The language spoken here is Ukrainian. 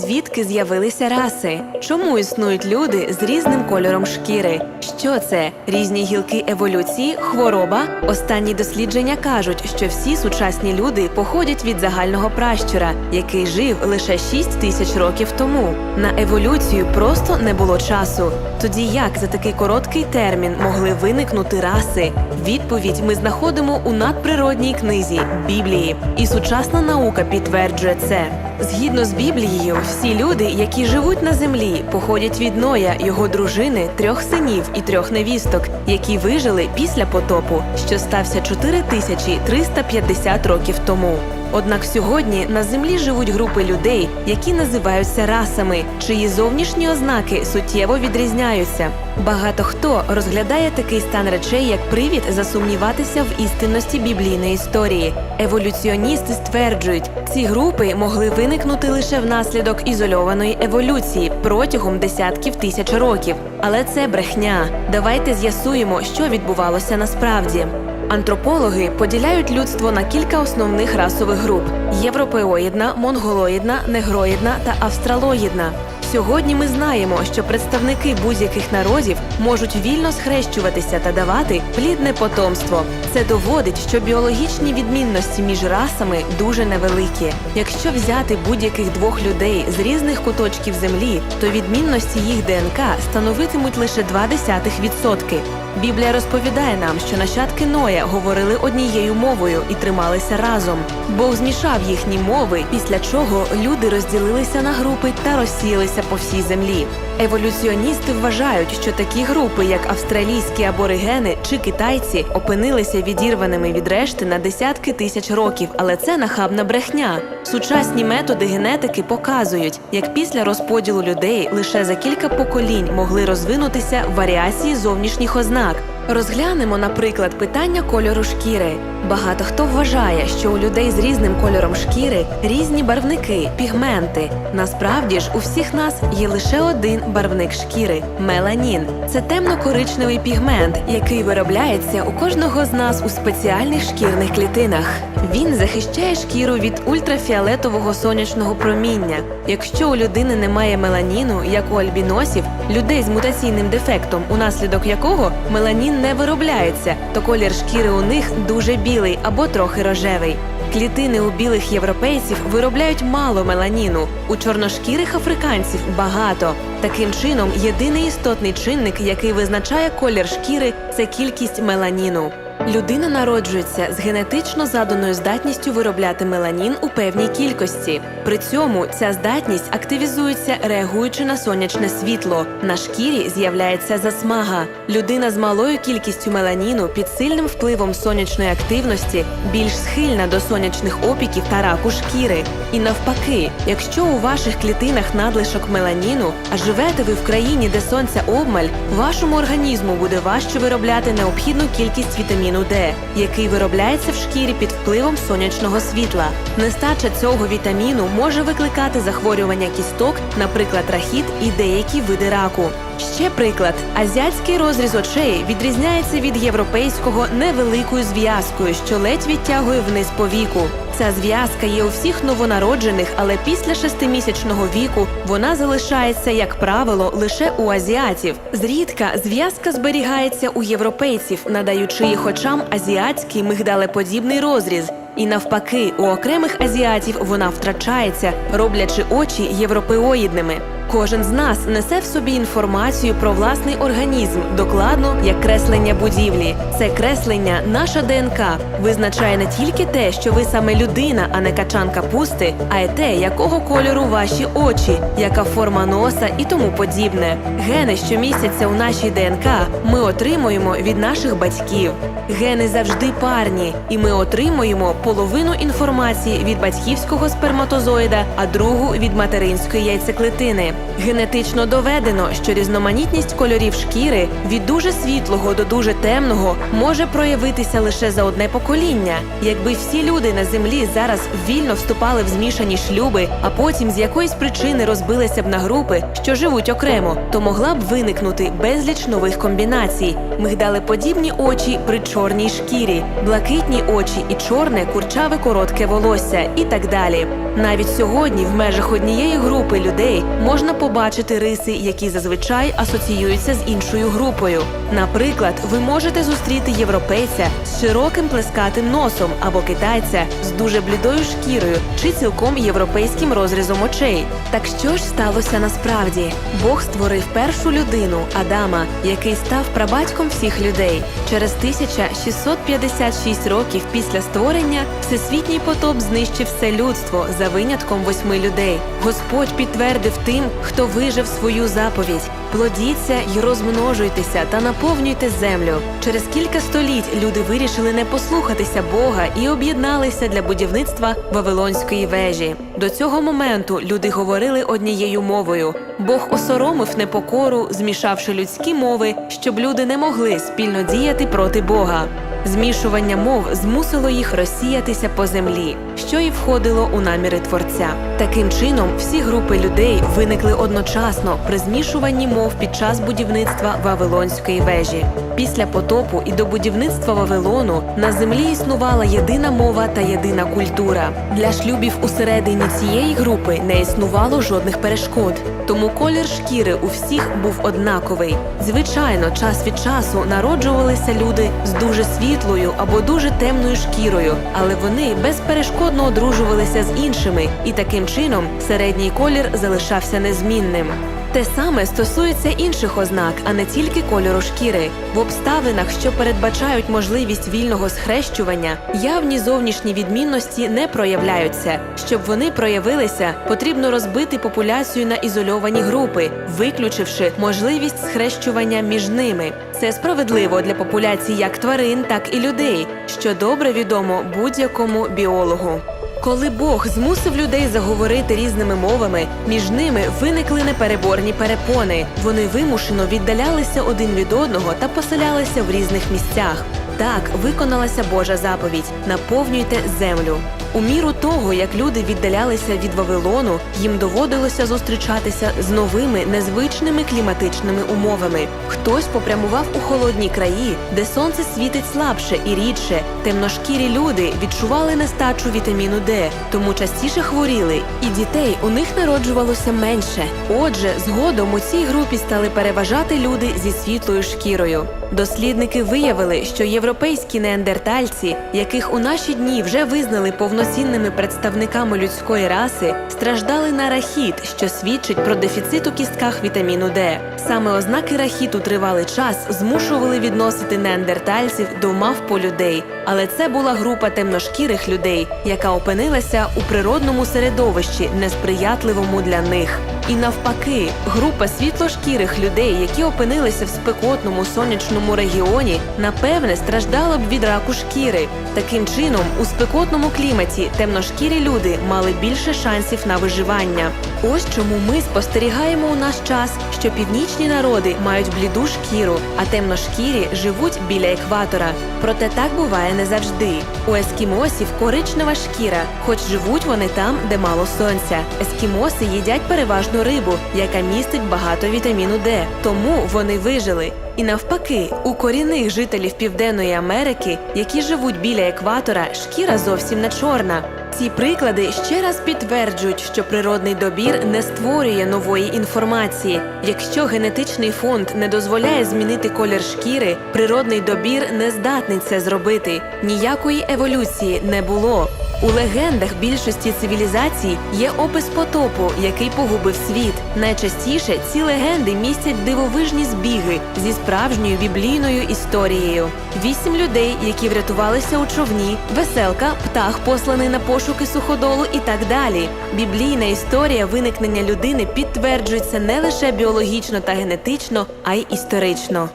Звідки з'явилися раси? Чому існують люди з різним кольором шкіри? Що це? Різні гілки еволюції, хвороба? Останні дослідження кажуть, що всі сучасні люди походять від загального пращура, який жив лише 6 тисяч років тому. На еволюцію просто не було часу. Тоді як за такий короткий термін могли виникнути раси? Відповідь ми знаходимо у надприродній книзі Біблії, і сучасна наука підтверджує це. Згідно з Біблією, всі люди, які живуть на землі, походять від Ноя, його дружини, трьох синів і трьох невісток, які вижили після потопу, що стався 4350 років тому. Однак сьогодні на землі живуть групи людей, які називаються расами, чиї зовнішні ознаки суттєво відрізняються. Багато хто розглядає такий стан речей як привід засумніватися в істинності біблійної історії. Еволюціоністи стверджують, ці групи могли виникнути лише внаслідок ізольованої еволюції протягом десятків тисяч років. Але це брехня. Давайте з'ясуємо, що відбувалося насправді. Антропологи поділяють людство на кілька основних расових груп: європеоїдна, монголоїдна, негроїдна та австралоїдна. Сьогодні ми знаємо, що представники будь-яких народів можуть вільно схрещуватися та давати плідне потомство. Це доводить, що біологічні відмінності між расами дуже невеликі. Якщо взяти будь-яких двох людей з різних куточків землі, то відмінності їх ДНК становитимуть лише 0,2%. Біблія розповідає нам, що нащадки Ноя говорили однією мовою і трималися разом. Бог змішав їхні мови, після чого люди розділилися на групи та розсіялися по всій землі. Еволюціоністи вважають, що такі групи, як австралійські аборигени чи китайці, опинилися відірваними від решти на десятки тисяч років, але це нахабна брехня. Сучасні методи генетики показують, як після розподілу людей лише за кілька поколінь могли розвинутися варіації зовнішніх ознак. Розглянемо, наприклад, питання кольору шкіри. Багато хто вважає, що у людей з різним кольором шкіри різні барвники, пігменти. Насправді ж у всіх нас є лише один барвник шкіри меланін. Це темно-коричневий пігмент, який виробляється у кожного з нас у спеціальних шкірних клітинах. Він захищає шкіру від ультрафіолетового сонячного проміння. Якщо у людини немає меланіну, як у альбіносів, людей з мутаційним дефектом, унаслідок якого меланін не виробляється, то колір шкіри у них дуже білий або трохи рожевий. Клітини у білих європейців виробляють мало меланіну, у чорношкірих африканців багато. Таким чином, єдиний істотний чинник, який визначає колір шкіри, це кількість меланіну. Людина народжується з генетично заданою здатністю виробляти меланін у певній кількості. При цьому ця здатність активізується, реагуючи на сонячне світло. На шкірі з'являється засмага. Людина з малою кількістю меланіну під сильним впливом сонячної активності більш схильна до сонячних опіків та раку шкіри. І навпаки, якщо у ваших клітинах надлишок меланіну, а живете ви в країні, де сонця обмаль, вашому організму буде важче виробляти необхідну кількість вітаміну Д, який виробляється в шкірі під впливом сонячного світла. Нестача цього вітаміну може викликати захворювання кісток, наприклад, рахіт і деякі види раку. Ще приклад: азіатський розріз очей відрізняється від європейського невеликою зв'язкою, що ледь відтягує вниз по віку. Ця зв'язка є у всіх новонароджених, але після шестимісячного віку вона залишається, як правило, лише у азіатів. Зрідка зв'язка зберігається у європейців, надаючи їх очам азіатський мигдалеподібний розріз. І навпаки, у окремих азіатів вона втрачається, роблячи очі європеоїдними. Кожен з нас несе в собі інформацію про власний організм, докладно як креслення будівлі. Це креслення, наша ДНК, визначає не тільки те, що ви саме людина, а не качан капусти, а й те, якого кольору ваші очі, яка форма носа і тому подібне. Гени, що містяться у нашій ДНК, ми отримуємо від наших батьків. Гени завжди парні, і ми отримуємо половину інформації від батьківського сперматозоїда, а другу від материнської яйцеклетини. Генетично доведено, що різноманітність кольорів шкіри від дуже світлого до дуже темного може проявитися лише за одне покоління. Якби всі люди на землі зараз вільно вступали в змішані шлюби, а потім з якоїсь причини розбилися б на групи, що живуть окремо, то могла б виникнути безліч нових комбінацій. Мигдалеподібні очі при чорній шкірі, блакитні очі і чорне курчаве коротке волосся, і так далі. Навіть сьогодні в межах однієї групи людей можна побачити риси, які зазвичай асоціюються з іншою групою. Наприклад, ви можете зустріти європейця з широким плескатим носом або китайця з дуже блідою шкірою чи цілком європейським розрізом очей. Так що ж сталося насправді? Бог створив першу людину Адама, який став прабатьком всіх людей. Через 1656 років після створення всесвітній потоп знищив все людство за винятком восьми людей. Господь підтвердив тим, хто вижив свою заповідь: плодіться й розмножуйтеся та наповнюйте землю. Через кілька століть люди вирішили не послухатися Бога і об'єдналися для будівництва Вавилонської вежі. До цього моменту люди говорили однією мовою. Бог осоромив непокору, змішавши людські мови, щоб люди не могли спільно діяти проти Бога. Змішування мов змусило їх розсіятися по землі, що і входило у наміри творця. Таким чином, всі групи людей виникли одночасно при змішуванні мов під час будівництва Вавилонської вежі. Після потопу і до будівництва Вавилону на землі існувала єдина мова та єдина культура. Для шлюбів усередині цієї групи не існувало жодних перешкод, тому колір шкіри у всіх був однаковий. Звичайно, час від часу народжувалися люди з дуже світлою або дуже темною шкірою, але вони безперешкодно одружувалися з іншими, і таким чином середній колір залишався незмінним. Те саме стосується інших ознак, а не тільки кольору шкіри. В обставинах, що передбачають можливість вільного схрещування, явні зовнішні відмінності не проявляються. Щоб вони проявилися, потрібно розбити популяцію на ізольовані групи, виключивши можливість схрещування між ними. Це справедливо для популяцій як тварин, так і людей, що добре відомо будь-якому біологу. Коли Бог змусив людей заговорити різними мовами, між ними виникли непереборні перепони. Вони вимушено віддалялися один від одного та поселялися в різних місцях. Так виконалася Божа заповідь: наповнюйте землю. У міру того, як люди віддалялися від Вавилону, їм доводилося зустрічатися з новими незвичними кліматичними умовами. Хтось попрямував у холодні краї, де сонце світить слабше і рідше. Темношкірі люди відчували нестачу вітаміну Д, тому частіше хворіли, і дітей у них народжувалося менше. Отже, згодом у цій групі стали переважати люди зі світлою шкірою. Дослідники виявили, що європейські неандертальці, яких у наші дні вже визнали повноцінними представниками людської раси, страждали на рахіт, що свідчить про дефіцит у кістках вітаміну Д. Саме ознаки рахіту тривалий час змушували відносити неандертальців до мавпо людей, але це була група темношкірих людей, яка опинилася у природному середовищі, несприятливому для них. І навпаки, група світлошкірих людей, які опинилися в спекотному сонячному регіоні, напевне страждала б від раку шкіри. Таким чином, у спекотному кліматі темношкірі люди мали більше шансів на виживання. Ось чому ми спостерігаємо у наш час, що північні народи мають бліду шкіру, а темношкірі живуть біля екватора. Проте так буває не завжди. У ескімосів коричнева шкіра, хоч живуть вони там, де мало сонця. Ескімоси їдять переважно рибу, яка містить багато вітаміну Д, тому вони вижили. І навпаки, у корінних жителів Південної Америки, які живуть біля екватора, шкіра зовсім не чорна. Ці приклади ще раз підтверджують, що природний добір не створює нової інформації. Якщо генетичний фонд не дозволяє змінити колір шкіри, природний добір не здатний це зробити. Ніякої еволюції не було. У легендах більшості цивілізацій є опис потопу, який погубив світ. Найчастіше ці легенди містять дивовижні збіги зі справжньою біблійною історією. Вісім людей, які врятувалися у човні, веселка, птах, посланий на пошуки суходолу і так далі. Біблійна історія виникнення людини підтверджується не лише біологічно та генетично, а й історично.